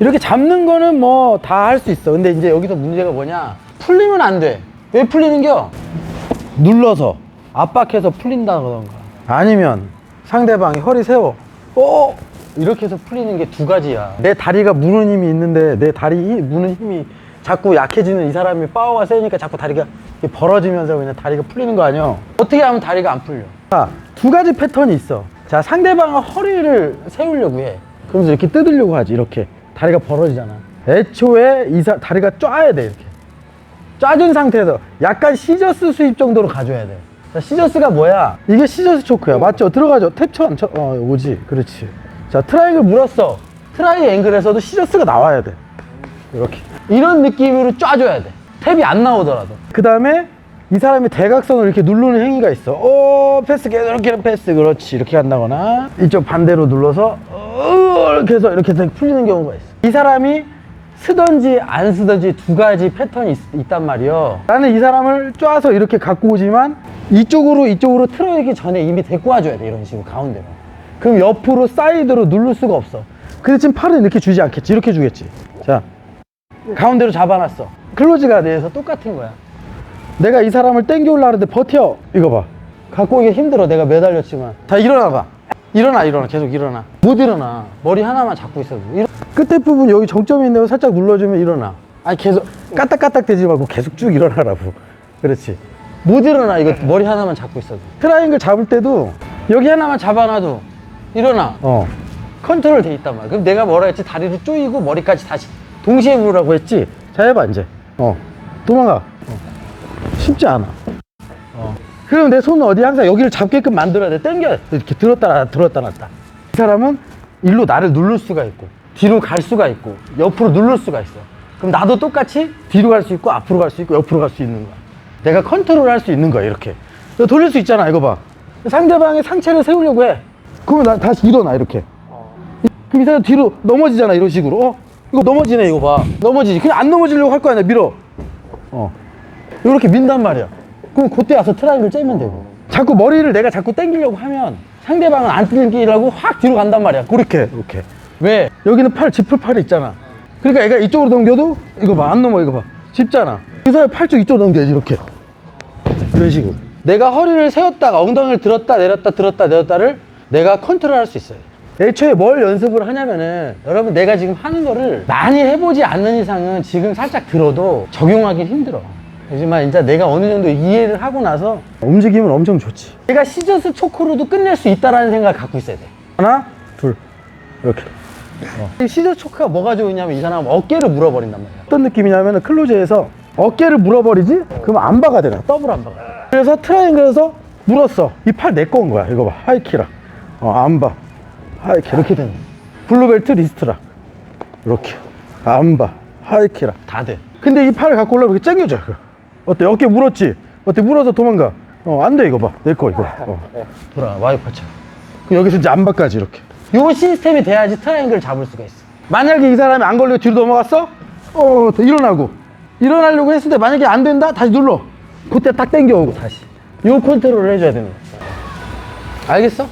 이렇게 잡는 거는 뭐 다 할 수 있어. 근데 이제 여기서 문제가 뭐냐? 풀리면 안 돼. 왜 풀리는겨? 눌러서 압박해서 풀린다던가. 아니면 상대방이 허리 세워. 어? 이렇게 해서 풀리는 게 두 가지야. 내 다리가 무는 힘이 있는데 내 다리 힘- 무는 힘이 자꾸 약해지는 이 사람이 파워가 세니까 자꾸 다리가 벌어지면서 그냥 다리가 풀리는 거 아니야 어떻게 하면 다리가 안 풀려? 자 두 가지 패턴이 있어. 자 상대방의 허리를 세우려고 해. 그러면서 이렇게 뜯으려고 하지 이렇게 다리가 벌어지잖아 애초에 이 사, 다리가 쫙야 돼 이렇게 짜준 상태에서 약간 시저스 수입 정도로 가져야 돼. 자, 시저스가 뭐야? 이게 시저스 초크야. 맞죠? 들어가죠? 탭천, 쳐, 어, 오지. 그렇지. 자, 트라이앵글 물었어. 트라이 앵글에서도 시저스가 나와야 돼. 이렇게. 이런 느낌으로 짜줘야 돼. 탭이 안 나오더라도. 그 다음에 이 사람이 대각선을 이렇게 누르는 행위가 있어. 오, 패스, 계속 이렇게 패스. 그렇지. 이렇게 한다거나. 이쪽 반대로 눌러서, 어, 이렇게 해서 이렇게 해서 풀리는 경우가 있어. 이 사람이 쓰던지 안 쓰던지 두 가지 패턴이 있, 단 말이요. 나는 이 사람을 쪼아서 이렇게 갖고 오지만 이쪽으로 이쪽으로 틀어내기 전에 이미 데리고 와줘야 돼. 이런 식으로 가운데로. 그럼 옆으로 사이드로 누를 수가 없어. 근데 지금 팔은 이렇게 주지 않겠지. 이렇게 주겠지. 자, 가운데로 잡아놨어. 클로즈가 돼서 똑같은 거야. 내가 이 사람을 땡겨올라 하는데 버텨. 이거 봐. 갖고 오기 힘들어. 내가 매달렸지만. 자, 일어나 봐. 일어나, 일어나. 계속 일어나. 못 일어나. 머리 하나만 잡고 있어도. 일어- 끝에 부분 여기 정점이 있는데 살짝 눌러주면 일어나. 아니, 계속 까딱까딱 대지 말고 계속 쭉 일어나라고. 그렇지. 못 일어나. 이거 머리 하나만 잡고 있어도. 트라이앵글 잡을 때도 여기 하나만 잡아놔도 일어나. 어. 컨트롤 돼 있단 말이야. 그럼 내가 뭐라 했지? 다리를 조이고 머리까지 다시 동시에 물으라고 했지? 자, 해봐, 이제. 어. 도망가. 어. 쉽지 않아. 어. 그럼 내 손은 어디 항상 여기를 잡게끔 만들어야 돼. 당겨. 이렇게 들었다 놨다, 들었다 놨다. 이 사람은 일로 나를 누를 수가 있고, 뒤로 갈 수가 있고, 옆으로 누를 수가 있어. 그럼 나도 똑같이 뒤로 갈 수 있고, 앞으로 갈 수 있고, 옆으로 갈 수 있는 거야. 내가 컨트롤 할 수 있는 거야, 이렇게. 너 돌릴 수 있잖아, 이거 봐. 상대방의 상체를 세우려고 해. 그러면 나 다시 일어나, 이렇게. 그럼 이 사람 뒤로 넘어지잖아, 이런 식으로. 어? 이거 넘어지네, 이거 봐. 넘어지지. 그냥 안 넘어지려고 할 거 아니야, 밀어. 어. 이렇게 민단 말이야. 그럼 그때 와서 트라이를 째면 되고. 자꾸 머리를 내가 자꾸 당기려고 하면 상대방은 안 당기려고 확 뒤로 간단 말이야. 그렇게, 이렇게. 왜? 여기는 팔, 짚을 팔이 있잖아. 그러니까 얘가 이쪽으로 넘겨도 이거 봐, 안 넘어, 이거 봐. 이 사람 팔쪽 이쪽으로 넘겨야지, 이렇게. 이런 식으로. 내가 허리를 세웠다가 엉덩이를 들었다 내렸다 들었다 내렸다를 내가 컨트롤 할 수 있어요. 애초에 뭘 연습을 하냐면은 여러분 내가 지금 하는 거를 많이 해보지 않는 이상은 지금 살짝 들어도 적용하기 힘들어. 하지만 이제 내가 어느 정도 이해를 하고 나서 움직임은 엄청 좋지. 내가 시저스 초크로도 끝낼 수 있다라는 생각을 갖고 있어야 돼. 하나, 둘, 이렇게. 이 시저스 초크가 뭐가 좋으냐면 이 사람은 어깨를 물어버린단 말이야. 어떤 느낌이냐면 클로즈에서 어깨를 물어버리지? 그러면 안 박아 되나? 더블 안 박아. 그래서 트라이앵글에서 물었어. 이 팔내건 거야. 이거 봐. 하이키라. 어, 안 봐. 하이키 이렇게 되는 거야. 블루벨트 리스트라. 이렇게. 안 봐. 하이키라. 다 돼. 근데 이 팔을 갖고 올라면 이렇게 쨍겨져. 어때? 어깨 물었지? 어때? 물어서 도망가. 어, 안 돼, 이거 봐. 내 거, 이거. 어. 돌아, 와이파차. 그럼 여기서 이제 안바까지 이렇게. 요 시스템이 돼야지 트라이앵글을 잡을 수가 있어. 만약에 이 사람이 안 걸리고 뒤로 넘어갔어? 어, 또 일어나고. 일어나려고 했을 때 만약에 안 된다? 다시 눌러. 그때 딱 당겨오고 다시. 요 컨트롤을 해줘야 되는 거야. 알겠어?